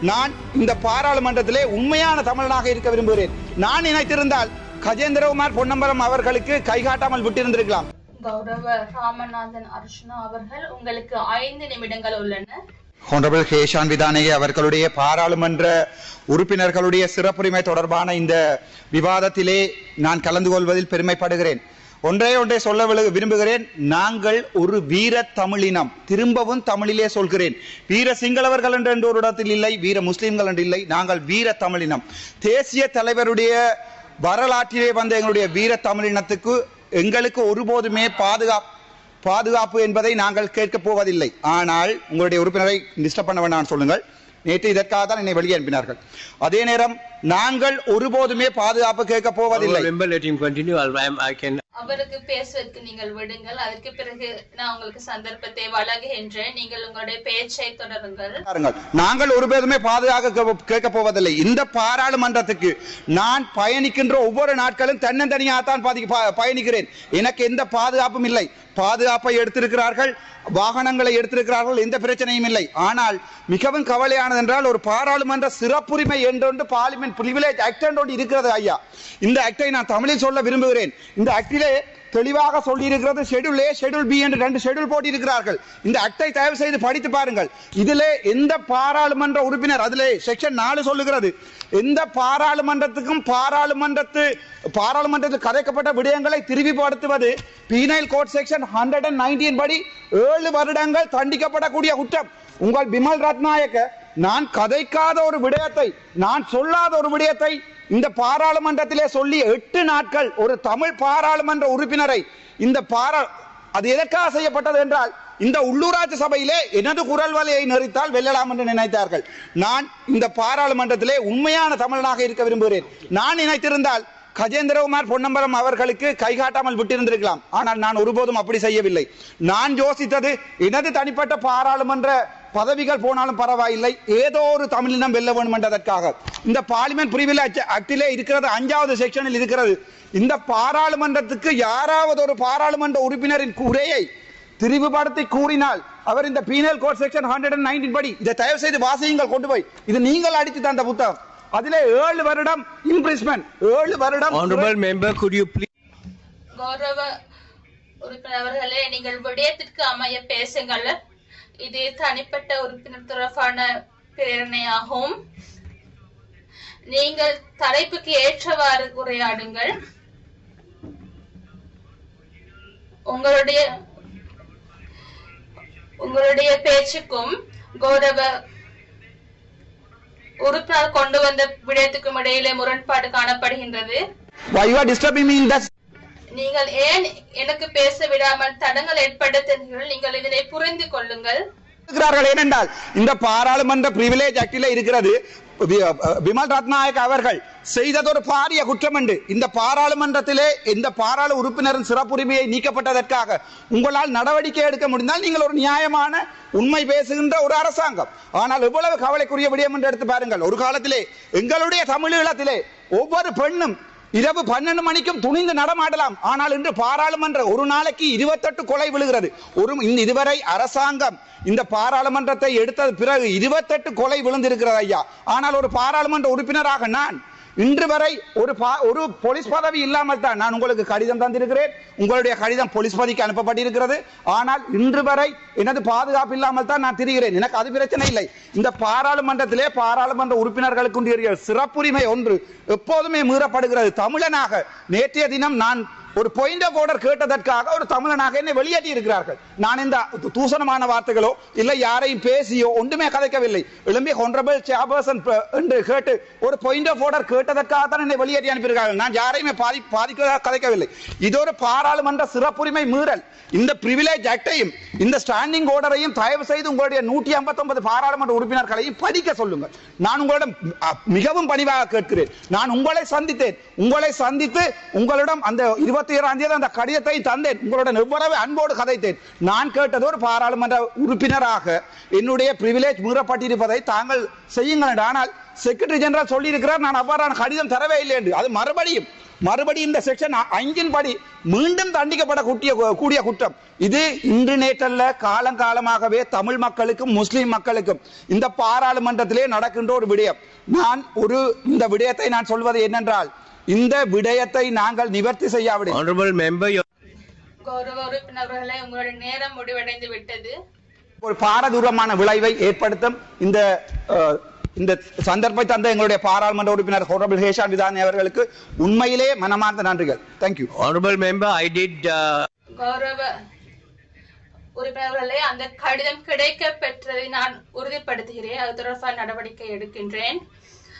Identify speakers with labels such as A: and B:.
A: நான் இந்த பாராளுமன்றத்திலே உண்மையான தமிழனாக இருக்க விரும்புகிறேன். நான் நினைத்திருந்தால் கஜேந்திரகுமார் பொன்னம்பலம் அவர்களுக்கு கைகாட்டாமல் விட்டிருந்திருக்கலாம்.
B: கௌரவ ராமநாதன் அர்ச்சனா அவர்கள் உங்களுக்கு ஐந்து நிமிடங்கள் உள்ளன.
A: ஹோனரபிள் ஹேஷான் விதானகே அவர்களுடைய பாராளுமன்ற உறுப்பினர்களுடைய சிறப்புரிமை தொடர்பான இந்த விவாதத்திலே நான் கலந்து கொள்வதில் பெருமைப்படுகிறேன். ஒன்றே ஒன்றை சொல்ல விரும்புகிறேன். நாங்கள் ஒரு வீர தமிழினம். திரும்பவும் தமிழிலே சொல்கிறேன். வீர சிங்களவர்கள் என்று என்று ஒரு இடத்தில் இல்லை வீர முஸ்லிம்கள் என்று இல்லை. நாங்கள் வீர தமிழினம். தேசிய தலைவருடைய வரலாற்றிலே வந்த எங்களுடைய வீர தமிழினத்துக்கு எங்களுக்கு ஒருபோதுமே பாதுகாப்பு பாதுகாப்பு என்பதை நாங்கள் கேட்கப் போவதில்லை. ஆனால் உங்களுடைய உறுப்பினரை டிஸ்டர்ப் பண்ண வேண்டாம் சொல்லுங்கள். நேற்று இதற்காக தான் என்னை வெளியே அனுப்பினார்கள். அதே நேரம் நாங்கள் ஒருபோதுமே பாதுகாப்பு கேட்கப் போவதில்லை.
B: அவருக்கு பேசுவதற்கு நீங்கள் விடுங்கள். அதற்கு பிறகு நான் உங்களுக்கு சந்தர்ப்பத்தை வழங்குகின்றேன். நீங்கள் உங்களுடைய பேச்சை தொடருங்கள்.
A: பாருங்கள். நாங்கள் ஒரு பேருமே பாதுகாக்க கேட்க போவதில்லை. இந்த பாராளுமன்றத்துக்கு நான் பயணிக்கின்ற ஒவ்வொரு நாட்களும் தன்னந்தனியாக தான் பயணிக்கிறேன். எனக்கு எந்த பாதுகாப்பும் இல்லை. பாதுகாப்பை எடுத்திருக்கிறார்கள் வாகனங்களை எடுத்திருக்கிறார்கள் எந்த பிரச்சனையும் இல்லை. ஆனால் மிகவும் கவலையானது என்றால் ஒரு பாராளுமன்ற சிறப்புரிமை என்றொன்று பார்லிமெண்ட் பிரிவிலேஜ் ஆக்ட் ஒன்று இருக்கிறது ஐயா. இந்த ஆக்டை நான் தமிழில் சொல்ல விரும்புகிறேன். இந்த ஆக்டிலே தெளிவாக சொல்லியிருக்கிறது. Schedule schedule A schedule B என்று ரெண்டு ஷெட்யூல் போட்டிருக்கிறார்கள். இந்த அக்டை தயவு செய்து படித்து பாருங்கள். இதிலே எந்த பாராளுமன்ற உறுப்பினர் அதிலே செக்ஷன் நாலு சொல்லுகிறது. எந்த பாராளுமன்றத்துக்கும் பாராளுமன்றத்து பாராளுமன்றத்தில் கதைக்கப்பட்ட விடயங்களை திருப்பிப்படுத்துவது penal code section hundred and nineteen படி ஏழு வருடங்கள் தண்டிக்கப்படக்கூடிய குற்றம். உங்கள் பிமல் ரத்நாயக்க நான் கதைக்காத ஒரு விடயத்தை நான் சொல்லாத ஒரு விடயத்தை இந்த பாராளுமன்றத்திலே சொல்லி எட்டு நாட்கள் ஒரு தமிழ் பாராளுமன்ற உறுப்பினரை இந்த பாரா அது எதற்காக செய்யப்பட்டது என்றால் இந்த உள்ளூராட்சி சபையிலே எனது குரல் வலையை நெறித்தால் வெல்லலாம் என்று நினைத்தார்கள். நான் இந்த பாராளுமன்றத்திலே உண்மையான தமிழனாக இருக்க விரும்புகிறேன். நான் நினைத்திருந்தால் கஜேந்திரகுமார் பொன்னம்பலம் அவர்களுக்கு கைகாட்டாமல் விட்டிருந்திருக்கலாம். ஆனால் நான் ஒருபோதும் அப்படி செய்யவில்லை. நான் யோசித்தது எனது தனிப்பட்ட பாராளுமன்ற பதவிகள் போனாலும் பரவாயில்லை. ஏதோ ஒரு தமிழினம் வெல்ல வேண்டும் என்றதற்காக இந்த பார்லிமெண்ட் பிரிவிலேஜ் ஆக்டிலே இருக்கிறது அஞ்சாவது செக்ஷனில் இருக்கிறது. இந்த பாராளுமன்றத்துக்கு யாராவது ஒரு பாராளுமன்ற உறுப்பினரின் உரையை திரிவுபடுத்தி கூறினால் அவர் இந்த penal code section hundred and nineteen படி இதை தயவு செய்து வாசியுங்கள் கொண்டு போய். இது நீங்கள் அடித்து தந்த புத்தகம். அதிலே ஏழு வருடம் இம்ப்ரிஸ்மெண்ட் ஏழு வருடம்
C: member, could you please?
B: கௌரவ உறுப்பினர் அவர்களே நீங்கள் விடயத்திற்கு அமைய பேசுங்கள். இது தனிப்பட்ட உறுப்பினர் தொடர்பான பிரேரணையாகும். நீங்கள் தலைப்புக்கு ஏற்றவாறு உரையாடுங்கள். உங்களுடைய உங்களுடைய பேச்சுக்கும் கௌரவ உறுப்பினர் கொண்டு வந்த விடயத்துக்கும் இடையிலே முரண்பாடு காணப்படுகின்றது.
A: Why you are disturbing me in that
B: நீங்கள் ஏன் எனக்கு பேச விடாமல் தடங்கள் ஏற்படுத்துகிறீர்கள்? நீங்கள் இதனை புரிந்து கொள்ளுங்கள்.
A: இருக்கிறார்கள் ஏனென்றால் இந்த பாராளுமன்ற பிரிவிலேஜ் ஆக்டில இருக்கிறது விமல் ரத்நாயக் அவர்கள் செய்ததொரு பாரிய குற்றம் என்று இந்த பாராளுமன்றத்திலே இந்த பாராளு உறுப்பினரின் சிறப்புரிமையை நீக்கப்பட்டதற்காக உங்களால் நடவடிக்கை எடுக்க முடிந்தால் நீங்கள் ஒரு நியாயமான உண்மை பேசுகின்ற ஒரு அரசாங்கம். ஆனால் எவ்வளவு கவலைக்குரிய விடயம் என்று எடுத்து பாருங்கள். ஒரு காலத்திலே எங்களுடைய தமிழீழத்திலே ஒவ்வொரு பெண்ணும் இரவு பன்னெண்டு மணிக்கும் துணிந்து நடமாடலாம். ஆனால் இன்று பாராளுமன்ற ஒரு நாளைக்கு இருபத்தெட்டு கொலை விழுகிறது. ஒரு இதுவரை அரசாங்கம் இந்த பாராளுமன்றத்தை எடுத்தது பிறகு இருபத்தெட்டு கொலை விழுந்திருக்கிறது ஐயா. ஆனால் ஒரு பாராளுமன்ற உறுப்பினராக நான் இன்று வரை ஒரு பா- ஒரு போலீஸ் பதவி இல்லாமல் தான் நான் உங்களுக்கு கடிதம் தந்திருக்கிறேன். உங்களுடைய கடிதம் போலீஸ் பதவிக்கு அனுப்பப்பட்டிருக்கிறது. ஆனால் இன்று வரை எனது பாதுகாப்பு இல்லாமல் தான் நான் திரிகிறேன். எனக்கு அது பிரச்சனை இல்லை. இந்த பாராளுமன்றத்திலே பாராளுமன்ற உறுப்பினர்களுக்கு சிறப்புரிமை ஒன்று எப்போதுமே மீறப்படுகிறது. தமிழனாக நேற்றைய தினம் நான் ஒரு பாயிண்ட் ஆஃப் ஆர்டர் கேட்டதற்காக ஒரு தமிழனாக என்னை வெளியேற்றி இருக்கிறார்கள். நான் இந்த தூசணமான வார்த்தைகளோ இல்லை யாரையும் பேசியோ ஒன்றுமே கதைக்கவில்லை. எழும்பி ஹொனரபிள் சேர்பர்சன் என்று கேட்டு ஒரு பாயிண்ட் ஆஃப் ஆர்டர் கேட்டதற்காக தான் என்னை வெளியேற்றி அனுப்பியிருக்கார்கள் நான் யாரையுமே பாதி பாதிக்க கதைக்கவில்லை. இது ஒரு பாராளுமன்ற சிறப்புரிமை மீறல். இந்த பிரிவிலேஜ் ஆக்டையும் இந்த ஸ்டாண்டிங் ஆர்டரையும் தயவு செய்து உங்களுடைய நூற்றி ஐம்பத்தொன்பது பாராளுமன்ற உறுப்பினர்களையும் படிக்க சொல்லுங்கள். நான் உங்களிடம் மிகவும் பணிவாக கேட்கிறேன். நான் உங்களை சந்தித்தேன். உங்களை சந்தித்து உங்களிடம் அந்த இருபது இருபத்தி ஏழாம் தேதி அந்த கடிதத்தை தந்தேன். உங்களுடன் எவ்வளவு அன்போடு கதைத்தேன். நான் கேட்டது ஒரு பாராளுமன்ற உறுப்பினராக என்னுடைய பிரிவிலேஜ் மீறப்பட்டிருப்பதை தாங்கள் செய்யுங்கள் ஆனால் செக்ரட்டரி ஜெனரல் சொல்லியிருக்கிறார் நான் அவ்வாறான கடிதம் தரவே இல்லை என்று. அது மறுபடியும் மறுபடியும் இந்த செக்ஷன் அஞ்சின் படி மீண்டும் தண்டிக்கப்பட கூட்டிய கூடிய குற்றம். இது இன்று நேற்றல்ல காலங்காலமாகவே தமிழ் மக்களுக்கும் முஸ்லீம் மக்களுக்கும் இந்த பாராளுமன்றத்திலே நடக்கின்ற ஒரு விடயம். நான் ஒரு இந்த விடயத்தை நான் சொல்வது என்னென்றால் இந்த விடயத்தை நாங்கள் நிவர்த்தி செய்யாவிட
C: Honorable member, your
B: கௌரவ உறுப்பினர்களே உங்களுடைய நேரம் முடிவடைந்து விட்டது.
A: ஒரு பாரதூரமான விளைவை ஏற்படுத்தும் இந்த இந்த சந்தர்ப்பத்தை தந்த எங்களுடைய பாராளுமன்ற உறுப்பினர் ஹோரபிள் ஹேஷான் விதானி அவர்களுக்கு உண்மையிலே மனமார்ந்த நன்றிகள். Thank you
C: honorable member, I did uh,
B: கௌரவ உறுப்பினர்களே அந்த கடிதம் கிடைக்க பெற்றதை நான் உறுதிப்படுத்துகிறேன். அது தொடர்பாக நடவடிக்கை எடுக்கின்றேன்.